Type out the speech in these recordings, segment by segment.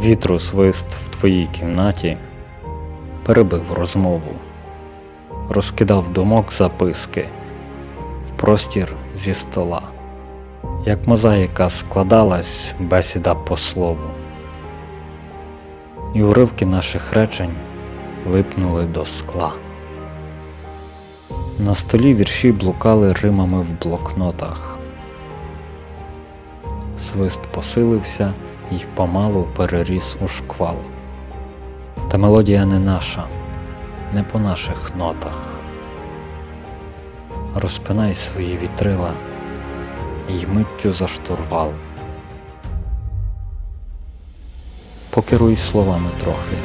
Вітру свист в твоїй кімнаті перебив розмову, розкидав думок записки в простір зі стола, як мозаїка складалась бесіда по слову, і уривки наших речень липнули до скла. На столі вірші блукали римами в блокнотах. Свист посилився й помалу переріс у шквал. Та мелодія не наша, не по наших нотах. Розпинай свої вітрила й миттю за штурвал. Покеруй словами трохи,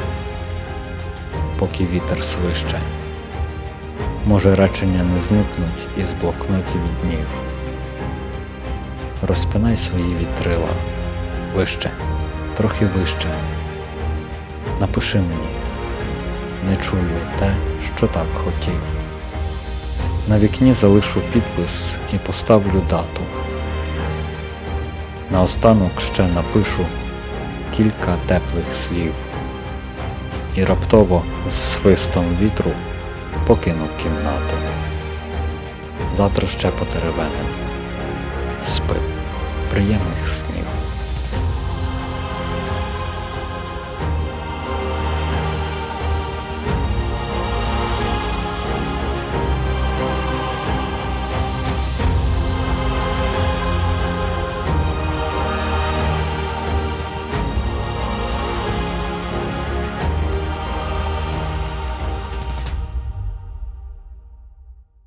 поки вітер свище. Може, речення не зникнуть із блокнотів днів. Розпинай свої вітрила вище, трохи вище. Напиши мені, не чую те, що так хотів. На вікні залишу підпис і поставлю дату. Наостанок ще напишу кілька теплих слів і раптово з свистом вітру покину кімнату. Завтра ще потеревенем. Спи приємних снів.